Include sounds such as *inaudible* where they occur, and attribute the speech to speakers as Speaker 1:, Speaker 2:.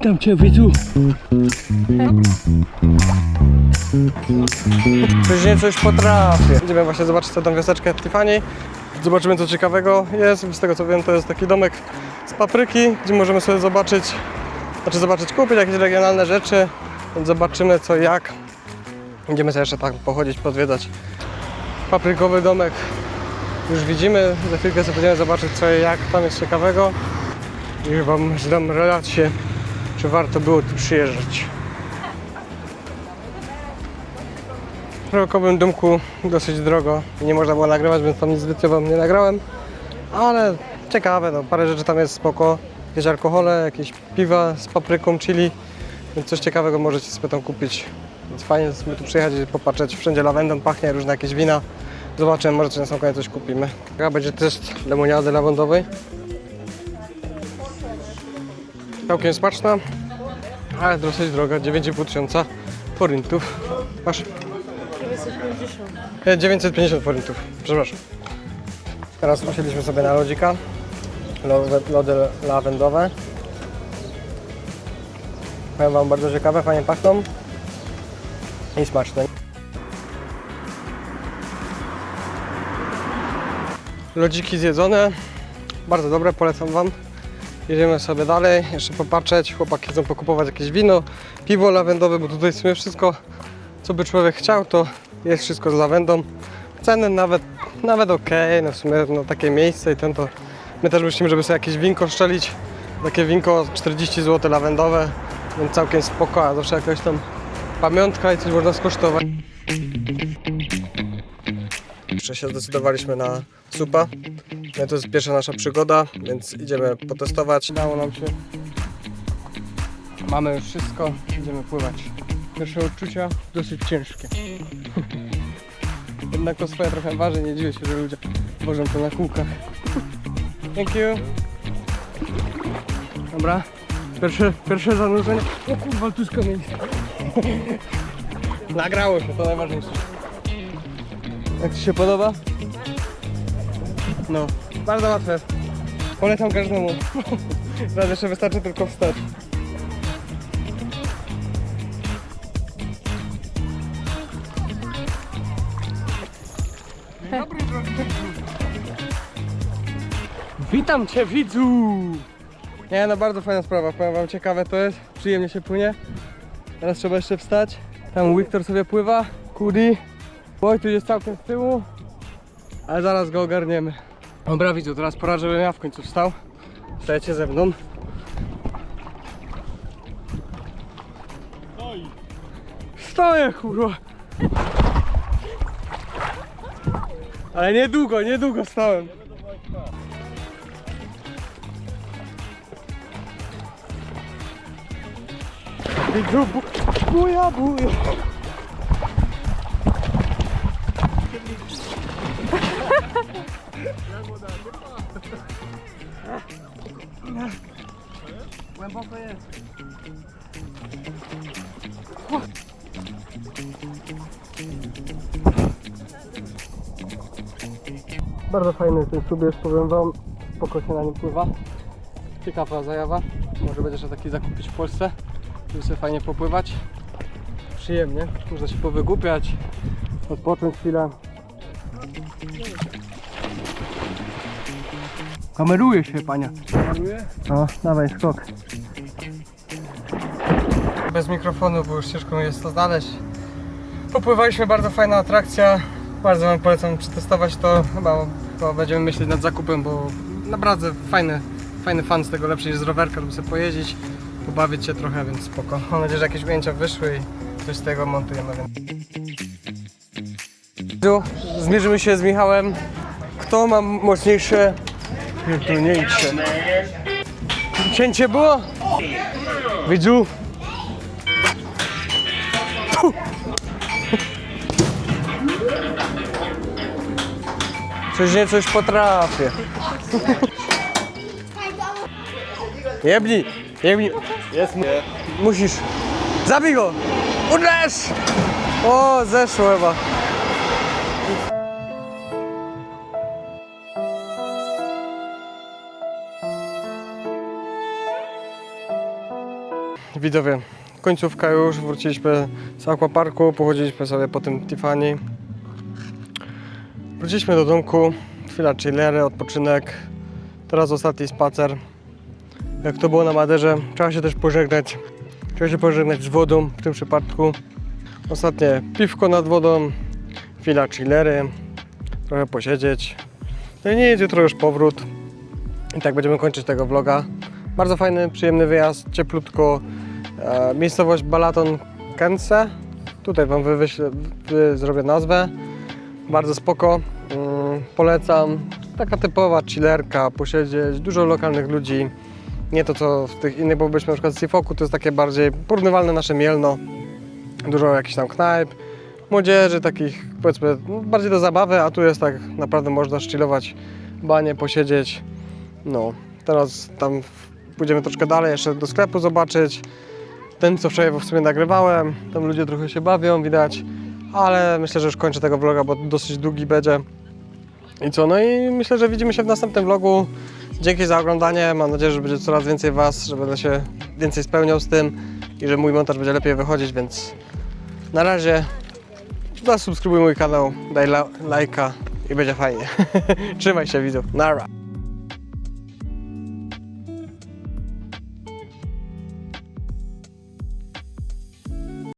Speaker 1: Witam cię widzu. Później coś potrafię. Będziemy właśnie zobaczyć tę wioseczkę Tiffany. Zobaczymy co ciekawego jest. Z tego co wiem to jest taki domek z papryki, gdzie możemy sobie zobaczyć, znaczy zobaczyć, kupić jakieś regionalne rzeczy. Więc zobaczymy co jak. Będziemy sobie jeszcze tak pochodzić, podwiedzać paprykowy domek. Już widzimy, za chwilkę sobie będziemy zobaczyć co jak tam jest ciekawego. I Wam zdam relację, czy warto było tu przyjeżdżać. W prorokowym domku dosyć drogo. Nie można było nagrywać, więc tam nic zbytnio Wam nie nagrałem. Ale ciekawe, no, parę rzeczy tam jest spoko. Jakieś alkohole, jakieś piwa z papryką, chili. Więc coś ciekawego możecie sobie tam kupić. Więc fajnie sobie tu przyjechać i popatrzeć. Wszędzie lawendą pachnie, różne jakieś wina. Zobaczymy, może coś na sam koniec coś kupimy. Taka będzie też lemoniady lawendowej. Całkiem smaczna, ale dosyć droga, 9,5 tysiąca forintów. Masz? 950. 950 forintów, przepraszam. Teraz usiedliśmy sobie na lodzika. Lody, lody lawendowe. Powiem Wam bardzo ciekawe, fajnie pachną i smaczne. Lodziki zjedzone, bardzo dobre, polecam Wam. Jedziemy sobie dalej, jeszcze popatrzeć. Chłopaki chcą pokupować jakieś wino, piwo lawendowe, bo tutaj w sumie wszystko, co by człowiek chciał, to jest wszystko z lawendą. Ceny nawet, nawet ok, no w sumie no, takie miejsce i ten to my też myślimy, żeby sobie jakieś winko szczelić. Takie winko 40 zł lawendowe, więc całkiem spoko, a zawsze jakaś tam pamiątka i coś można skosztować. Jeszcze się zdecydowaliśmy na supa. No to jest pierwsza nasza przygoda, więc idziemy potestować. Udało nam się. Mamy już wszystko, idziemy pływać. Pierwsze odczucia dosyć ciężkie. *laughs* Jednak to swoje trochę waży, nie dziwię się, że ludzie wożą to na kółkach. *laughs* Thank you. Dobra, pierwsze, pierwsze zanurzenie. O kurwa, tu jest kamień. *laughs* Nagrało się, to najważniejsze. Jak Ci się podoba? No, bardzo łatwe. Polecam każdemu. *laughs* Teraz jeszcze wystarczy tylko wstać. Dobry, drogi Witam Cię, widzu! Nie, no bardzo fajna sprawa, powiem Wam, ciekawe to jest, przyjemnie się płynie. Teraz trzeba jeszcze wstać. Tam Wiktor sobie pływa, Kudi. Oj, tu jest całkiem z tyłu, ale zaraz go ogarniemy. Dobra widzu, teraz pora, żebym ja w końcu wstał. Stajecie ze mną. Stoję, kurwa. Ale niedługo, niedługo stałem. Widzu, bu buja, buja. Głęboko jest. Bardzo fajny ten sub jest, powiem wam. Spoko się na nim pływa. Ciekawa zajawa. Może będziesz taki zakupić w Polsce, żeby sobie fajnie popływać. Przyjemnie. Można się powygłupiać, odpocząć chwilę. Kameruje się, pania. Kameruje? No, dawaj, skok. Bez mikrofonu, bo już ciężko mi jest to znaleźć. Popływaliśmy, bardzo fajna atrakcja. Bardzo Wam polecam przetestować to. Chyba, chyba będziemy myśleć nad zakupem, bo naprawdę fajny, fajny fan z tego lepszy jest z rowerka, żeby sobie pojeździć, pobawić się trochę, więc spoko. Mam nadzieję, że jakieś ujęcia wyszły i coś z tego montujemy. Tu Zmierzymy się z Michałem. Kto ma mocniejsze pierdolnięcie? Cięcie było? Widzu? Coś nie coś potrafię. Jebni, jebni. Jest mu. Musisz. Zabij go! Uderz! O, zeszło chyba. Widzowie, końcówka już, wróciliśmy z aquaparku, pochodziliśmy sobie po tym Tiffany. Wróciliśmy do domku, chwila chillery, odpoczynek, teraz ostatni spacer. Jak to było na Maderze, trzeba się też pożegnać, trzeba się pożegnać z wodą w tym przypadku. Ostatnie piwko nad wodą, chwila chillery, trochę posiedzieć. No i nic, jutro już powrót. I tak będziemy kończyć tego vloga. Bardzo fajny, przyjemny wyjazd, cieplutko. E, miejscowość Balaton Kęce. Tutaj Wam wy, zrobię nazwę. Bardzo spoko. Mm, polecam. Taka typowa chillerka, posiedzieć, dużo lokalnych ludzi. Nie to co w tych innych, bo byliśmy na przykład z Sifoku, to jest takie bardziej porównywalne nasze Mielno. Dużo jakichś tam knajp, młodzieży, takich powiedzmy no, bardziej do zabawy, a tu jest tak naprawdę można szczylować banie, posiedzieć. No, teraz tam pójdziemy troszkę dalej, jeszcze do sklepu zobaczyć. Ten, co wczoraj w sumie nagrywałem, tam ludzie trochę się bawią, widać, ale myślę, że już kończę tego vloga, bo dosyć długi będzie. I co, no i myślę, że widzimy się w następnym vlogu. Dzięki za oglądanie, mam nadzieję, że będzie coraz więcej Was, że będę się więcej spełniał z tym i że mój montaż będzie lepiej wychodzić, więc na razie zasubskrybuj mój kanał, daj la- lajka i będzie fajnie. *laughs* Trzymaj się widzów, nara!